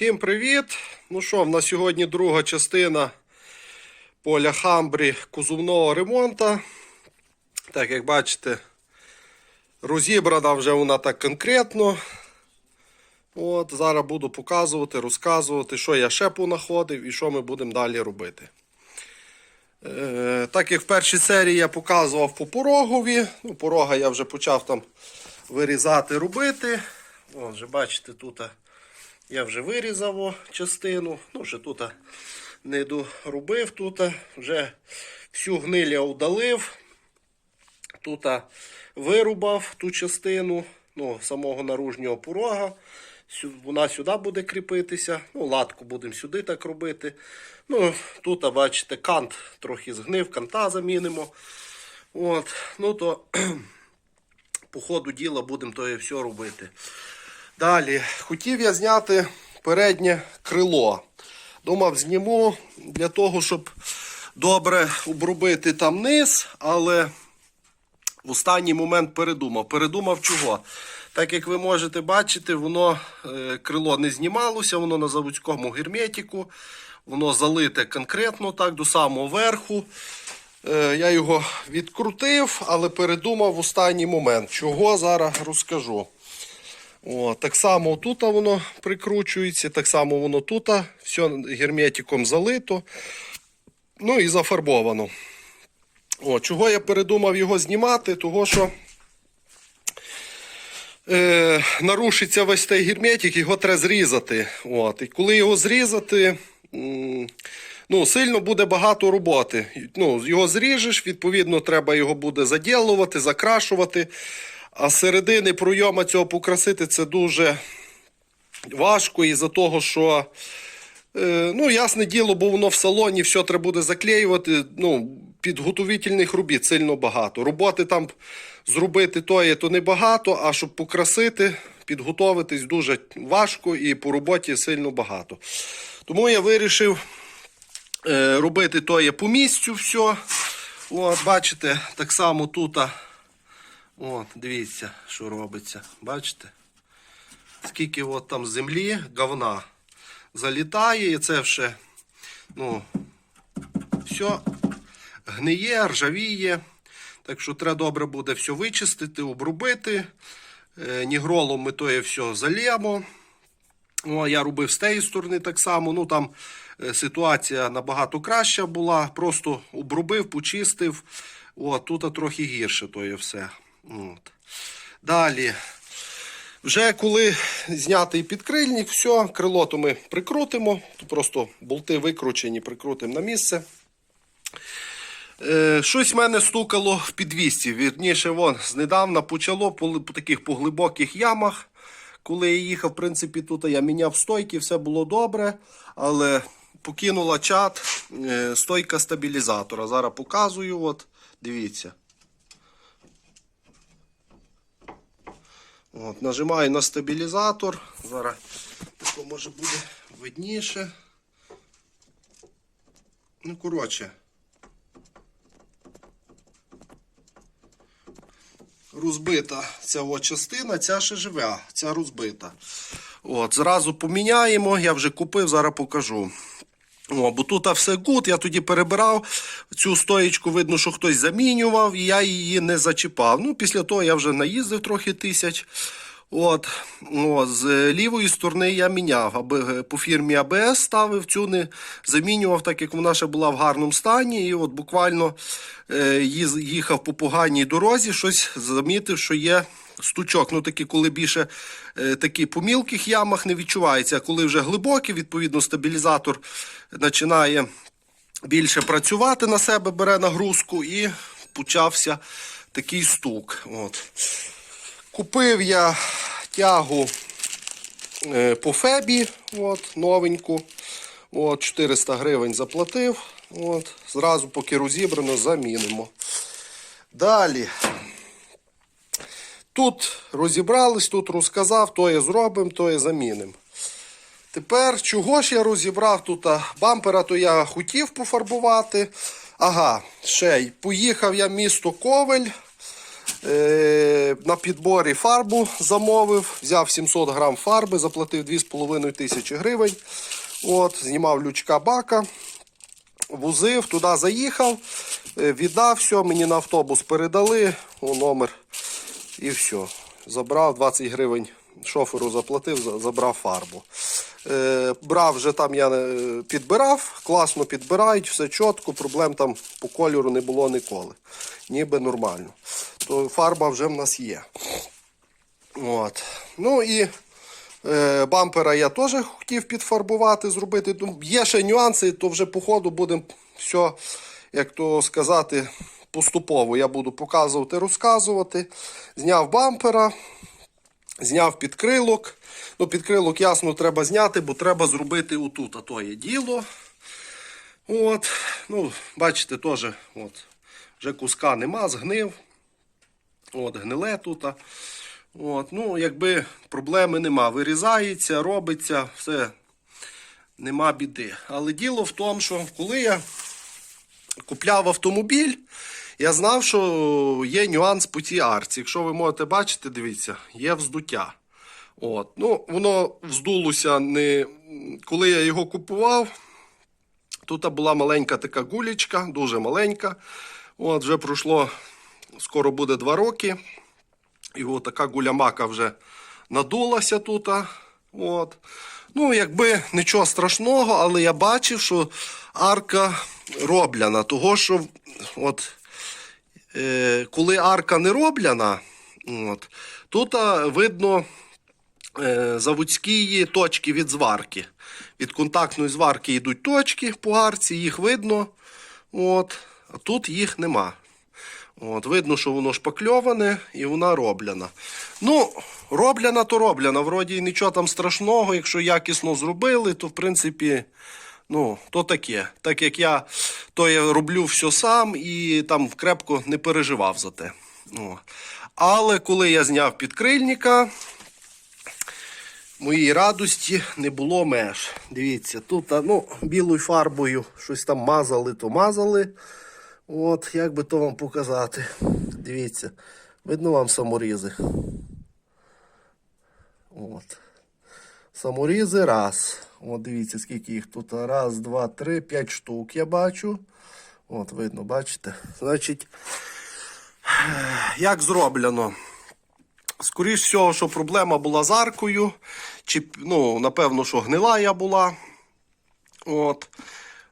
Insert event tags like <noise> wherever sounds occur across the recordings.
Всім привіт! Ну що, в нас сьогодні друга частина поля Хамбрі кузовного ремонту. Так, як бачите, розібрана вже вона так конкретно. От, Зараз буду показувати, розказувати, що я ще понаходив і що ми будемо далі робити. Е, так як в першій серії я показував по порогові, ну, порога я вже почав там вирізати, робити. О, вже бачите, тут я вже вирізав частину. Ну, вже тут не доробив, тут вже всю гниль я удалив. Тут вирубав ту частину ну, самого наружнього порога. Вона сюди буде кріпитися. Ну, латку будемо сюди так робити. Ну, тут, бачите, кант трохи згнив, канта замінимо. От, ну то <clears throat> по ходу діла будемо то все робити. Далі, хотів я зняти переднє крило. Думав, зніму для того, щоб добре обробити там низ, але в останній момент передумав. Передумав чого? Так як ви можете бачити, воно е, крило не знімалося, воно на заводському герметику, воно залите конкретно так до самого верху. Е, Я його відкрутив, але передумав в останній момент. Чого зараз розкажу. О, так само тут воно прикручується, так само воно тут, все герметиком залито. Ну і зафарбовано. О, чого я передумав його знімати? Того що е, нарушиться весь цей герметик, його треба зрізати. От. І коли його зрізати, ну, сильно буде багато роботи. Ну, його зріжеш, відповідно, треба його буде заділувати, закрашувати. А середини пройома цього покрасити це дуже важко із-за того, що. Е, Ну, ясне діло, бо воно в салоні все треба буде заклеювати. Ну, підготовительних робіт сильно багато. Роботи там зробити тої, то небагато, а щоб покрасити, підготовитись дуже важко і по роботі сильно багато. Тому я вирішив е, робити тоє по місцю все. От, бачите, так само тут. А, От, дивіться, що робиться. Бачите? Скільки от там землі, говна залітає, і це все, ну, все гниє, ржавіє. Так що треба добре буде все вичистити, обробити. Е, Нігролом ми то все залємо. О, я робив з тієї сторони так само. Ну там е, ситуація набагато краща була. Просто обробив, почистив. О, тут трохи гірше то є все. От. Далі. Вже коли знятий підкрильник, все, крило то ми прикрутимо. Просто болти викручені, прикрутимо на місце. Е, щось в мене стукало в підвісці. Вірніше, вон, знедавна почало по, по таких по глибоких ямах. Коли я їхав, в принципі, тут я міняв стойки, все було добре, але покинула чат е, стойка стабілізатора. Зараз показую, от, дивіться. От, нажимаю на стабілізатор. Зараз тако може буде видніше. Ну, коротше. Розбита ця от частина, ця ще живе, ця розбита. От, зразу поміняємо, я вже купив, зараз покажу. О, бо тут все гуд, я тоді перебирав цю стоїчку, видно, що хтось замінював, і я її не зачіпав. Ну, після того я вже наїздив трохи тисяч. От, о, з лівої сторони я міняв, аби по фірмі АБС ставив цю не замінював, так як вона ще була в гарному стані. І от буквально е, їхав по поганій дорозі, щось замітив, що є стучок. Ну такі, коли більше е, такі по мілких ямах не відчувається, а коли вже глибокі, відповідно, стабілізатор починає більше працювати на себе, бере нагрузку і почався такий стук. От. Купив я тягу е, по Фебі, от, новеньку. От, 400 гривень заплатив. От, зразу, поки розібрано, замінимо. Далі. Тут розібрались, тут розказав, то є зробимо, то є замінимо. Тепер, чого ж я розібрав тут бампера, то я хотів пофарбувати. Ага, ще й поїхав я місто Ковель. Е, на підборі фарбу замовив, взяв 700 грам фарби, заплатив 2,5 тисячі гривень. От, знімав лючка бака, вузив, туди заїхав, е, віддав все, мені на автобус передали, о, номер і все. Забрав 20 гривень шоферу заплатив, забрав фарбу. Е, брав вже там я е, підбирав, класно підбирають, все чітко, проблем там по кольору не було ніколи. Ніби нормально. То фарба вже в нас є. От. Ну і е, бампера я теж хотів підфарбувати, зробити. Ну, є ще нюанси, то вже по ходу будемо все, як то сказати, поступово. Я буду показувати, розказувати. Зняв бампера, зняв підкрилок. Ну, підкрилок, ясно, треба зняти, бо треба зробити отут, а то є діло. От, ну, бачите, теж от, вже куска нема, згнив. От, гниле тут. От, ну, якби проблеми нема. Вирізається, робиться, все, нема біди. Але діло в тому, що коли я купляв автомобіль, я знав, що є нюанс по цій арці. Якщо ви можете бачити, дивіться, є вздуття. От, ну, воно вздулося не коли я його купував. Тут була маленька така гулічка, дуже маленька. От, вже пройшло, скоро буде два роки. І от така гулямака вже надулася тут. От. Ну, якби нічого страшного, але я бачив, що арка робляна. Того, що от, е, коли арка не робляна, от, тут видно е, заводські точки від зварки. Від контактної зварки йдуть точки по арці, їх видно. От, а тут їх нема. От, видно, що воно шпакльоване і вона роблена. Ну, роблена, то роблена. Вроді нічого там страшного. Якщо якісно зробили, то в принципі, ну, то таке. Так як я то я роблю все сам і там крепко не переживав за те. О. Але коли я зняв підкрильника, моїй радості не було меж. Дивіться, тут ну, білою фарбою щось там мазали, то мазали. От, як би то вам показати. Дивіться, видно вам саморізи. От. Саморізи раз. От дивіться, скільки їх тут. Раз, два, три, п'ять штук я бачу. От, видно, бачите? Значить, як зроблено? Скоріше всього, що проблема була з аркою. Чи, ну, напевно, що гнила я була. От.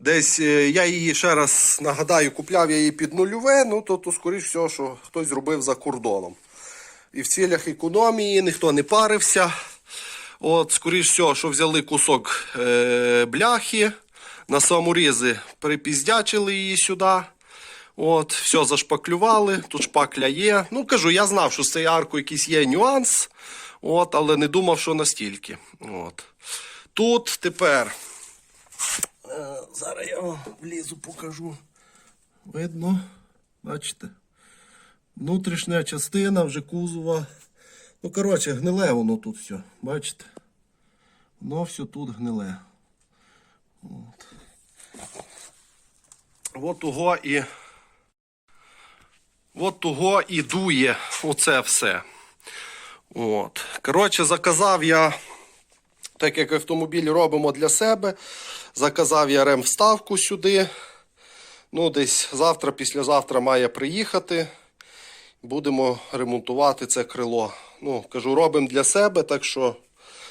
Десь е, я її ще раз нагадаю, купляв я її під нульове, ну то, то скоріш всього, що хтось зробив за кордоном. І в цілях економії ніхто не парився. От, скоріш всього, що взяли кусок е, бляхи, на саморізи припіздячили її сюди. От, все зашпаклювали, тут шпакля є. Ну, кажу, я знав, що з цією аркою якийсь є нюанс, от, але не думав, що настільки. От. Тут тепер. Е, Зараз я вам влізу покажу. Видно, бачите? Внутрішня частина вже кузова. Ну, коротше, гниле воно тут все. Бачите? Воно все тут гниле. От. От того і. От того і дує оце все. От. Коротше, заказав я так як автомобіль робимо для себе, заказав я ремвставку сюди. Ну, десь завтра, післязавтра має приїхати. Будемо ремонтувати це крило. Ну, кажу, робимо для себе, так що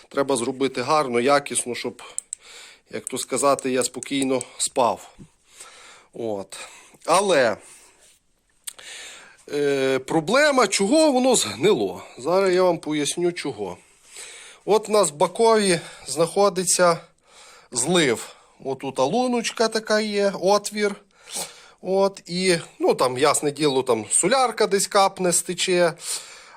треба зробити гарно, якісно, щоб, як то сказати, я спокійно спав. От. Але е, проблема, чого воно згнило. Зараз я вам поясню, чого. От у нас в Бакові знаходиться злив. Отут луночка така є, отвір. От, і, ну там, ясне діло, там солярка десь капне, стече.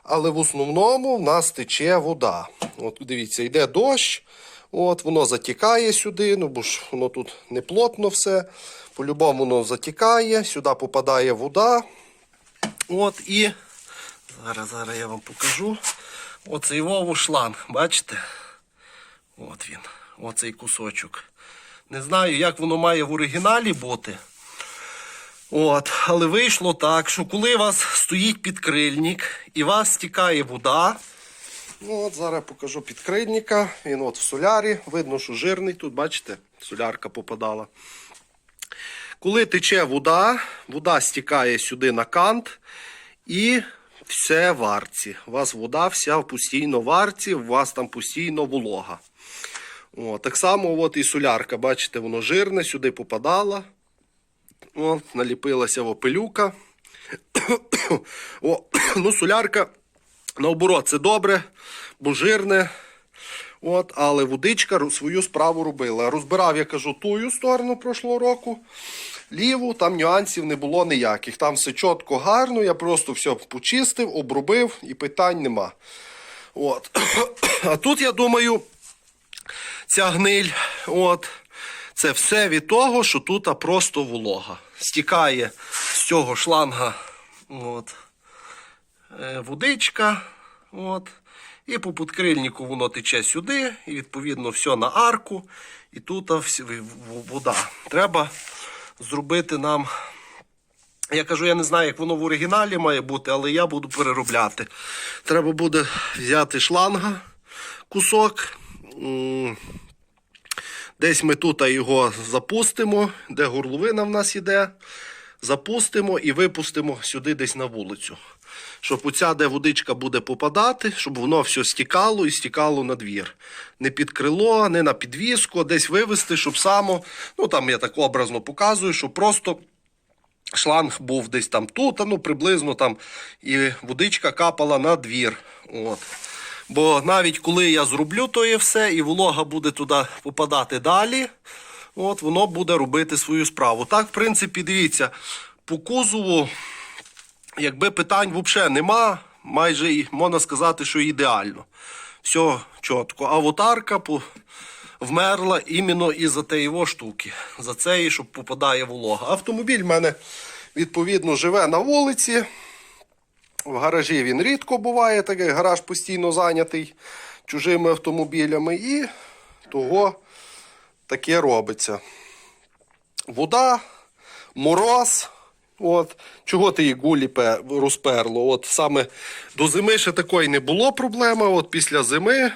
Але в основному в нас тече вода. От дивіться, йде дощ, от, воно затікає сюди, ну бо ж воно тут не плотно все. По-любому воно затікає, сюди попадає вода. От і зараз, зараз я вам покажу. Оцей вову шланг, бачите? От він, оцей кусочок. Не знаю, як воно має в оригіналі бути. От, але вийшло так, що коли у вас стоїть підкрильник і у вас стікає вода. Ну, от зараз покажу підкрильника. Він от в солярі. Видно, що жирний. Тут, бачите, солярка попадала. Коли тече вода, вода стікає сюди на кант і все в арці. У вас вода вся постійно в арці, у вас там постійно волога. О, так само от і солярка, бачите, воно жирне, сюди попадала. От, наліпилася опелюка. <coughs> О, ну, солярка, наоборот, це добре, бо жирне. От, але водичка свою справу робила. Розбирав, я кажу, тую сторону прошлого року. Ліву, там нюансів не було ніяких. Там все чітко гарно, я просто все почистив, обробив і питань нема. От. <coughs> А тут, я думаю, ця гниль, от, це все від того, що тут просто волога. Стікає з цього шланга от, е, водичка. От, і по підкрильнику воно тече сюди, і відповідно все на арку. І тут вода. Треба зробити нам. Я кажу, я не знаю, як воно в оригіналі має бути, але я буду переробляти. Треба буде взяти шланга, кусок. Десь ми тут його запустимо, де горловина в нас іде. Запустимо і випустимо сюди десь на вулицю. Щоб оця, де водичка буде попадати, щоб воно все стікало і стікало на двір. Не під крило, не на підвіску, а десь вивести, щоб само, ну там я так образно показую, щоб просто шланг був десь там тут, а ну приблизно там, і водичка капала на двір. От. Бо навіть коли я зроблю то є все, і волога буде туди попадати далі, от, воно буде робити свою справу. Так, в принципі, дивіться, по кузову, якби питань взагалі нема, майже можна сказати, що ідеально. Все чітко. Аватарка по... вмерла іменно із-за тієї штуки. За цієї, щоб попадає волога. Автомобіль в мене відповідно живе на вулиці. В гаражі він рідко буває, так як гараж постійно зайнятий чужими автомобілями, і того таке робиться. Вода, мороз. От. Чого ти її гулі розперло? От саме до зими ще такої не було проблеми. От після зими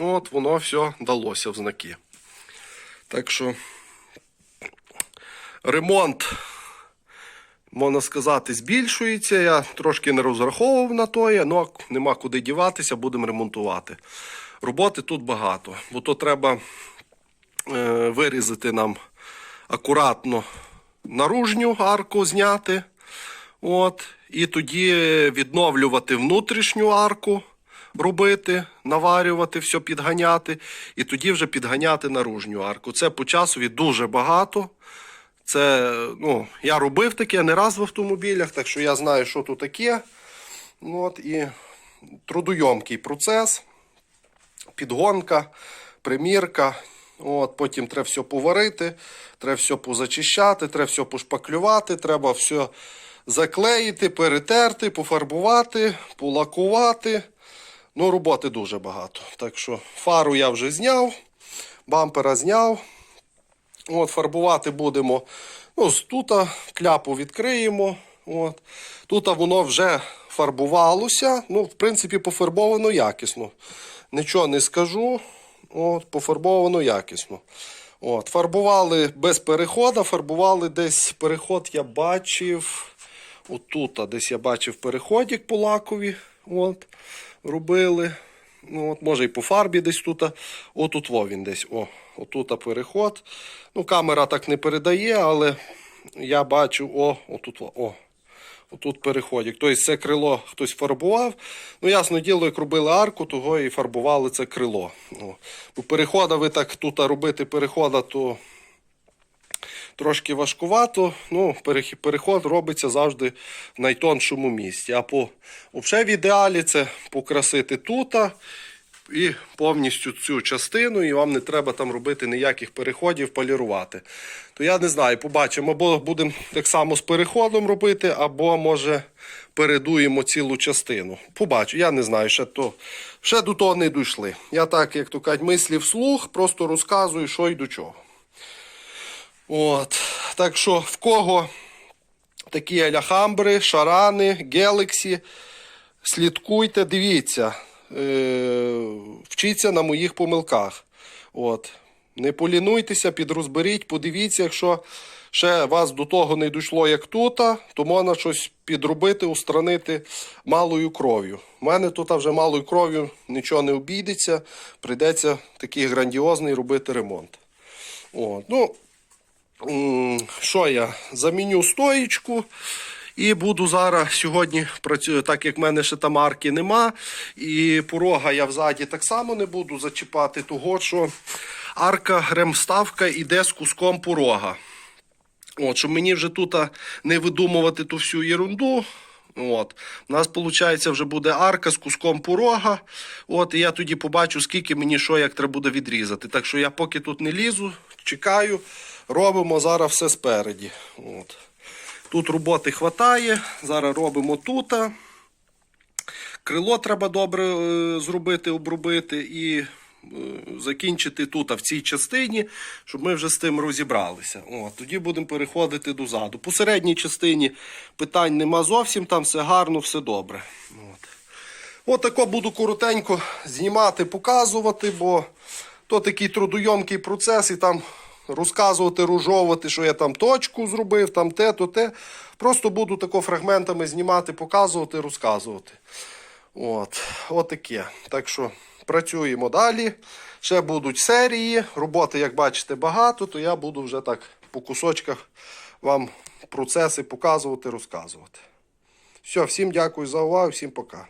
от воно все далося в знаки. Так що ремонт можна сказати, збільшується. Я трошки не розраховував на то, але нема куди діватися, будемо ремонтувати. Роботи тут багато, бо то треба е, вирізати нам акуратно наружню арку зняти. От, і тоді відновлювати внутрішню арку, робити, наварювати, все підганяти, і тоді вже підганяти наружню арку. Це по часові дуже багато. Це, ну, я робив таке не раз в автомобілях, так що я знаю, що тут таке. Ну, От, і трудойомкий процес, підгонка, примірка. От, потім треба все поварити, треба все позачищати, треба все пошпаклювати, треба все заклеїти, перетерти, пофарбувати, полакувати. Ну, роботи дуже багато. Так що фару я вже зняв, бампера зняв. От, фарбувати будемо. Ну, тут кляпу відкриємо. От. Тут воно вже фарбувалося. Ну, в принципі, пофарбовано якісно. Нічого не скажу. От, пофарбовано якісно. От, фарбували без переходу, фарбували десь переход я бачив. Отут, десь я бачив переходик по лакові. От, робили. Ну, от, може і по фарбі десь тут. Отут він десь. О, отут переход. Ну, камера так не передає, але я бачу, о, отут, о. Отут переходик. Тобто це крило хтось фарбував. Ну, ясно діло, як робили арку, того і фарбували це крило. О. Бо перехода ви так тут робити перехода, то трошки важкувато. Ну, переход робиться завжди в найтоншому місці. А по взагалі в ідеалі це покрасити тут і повністю цю частину, і вам не треба там робити ніяких переходів, полірувати. То я не знаю, побачимо, або будемо так само з переходом робити, або може передуємо цілу частину. Побачу, я не знаю, ще, то, ще до того не дійшли. Я так, як то кажуть, мислі вслух, просто розказую, що й до чого. От. Так що в кого такі аляхамбри, шарани, гелексі, слідкуйте, дивіться, вчіться на моїх помилках. От. Не полінуйтеся, підрозберіть, подивіться, якщо ще вас до того не дійшло, як тут, то можна щось підробити, устранити малою кров'ю. У мене тут вже малою кров'ю нічого не обійдеться, прийдеться такий грандіозний робити ремонт. От. Ну, що я? Заміню стоїчку. І буду зараз сьогодні працюю, так як в мене ще там арки нема. І порога я взаді так само не буду зачіпати, того що арка ремставка іде з куском порога. От, щоб мені вже тут не видумувати ту всю ерунду. От. У нас, виходить, вже буде арка з куском порога. От, і я тоді побачу, скільки мені що як треба буде відрізати. Так що я поки тут не лізу, чекаю, робимо зараз все спереді. От. Тут роботи хватає. Зараз робимо тут. Крило треба добре е, зробити, обробити і е, закінчити тут, в цій частині, щоб ми вже з тим розібралися. От, тоді будемо переходити до заду. По середній частині питань нема зовсім, там все гарно, все добре. От. От тако буду коротенько знімати, показувати, бо то такий трудойомкий процес, і там розказувати, ружовувати, що я там точку зробив, там те, то те. Просто буду тако фрагментами знімати, показувати, розказувати. От, от таке. Так що працюємо далі. Ще будуть серії. Роботи, як бачите, багато, то я буду вже так по кусочках вам процеси показувати, розказувати. Все, всім дякую за увагу, всім пока.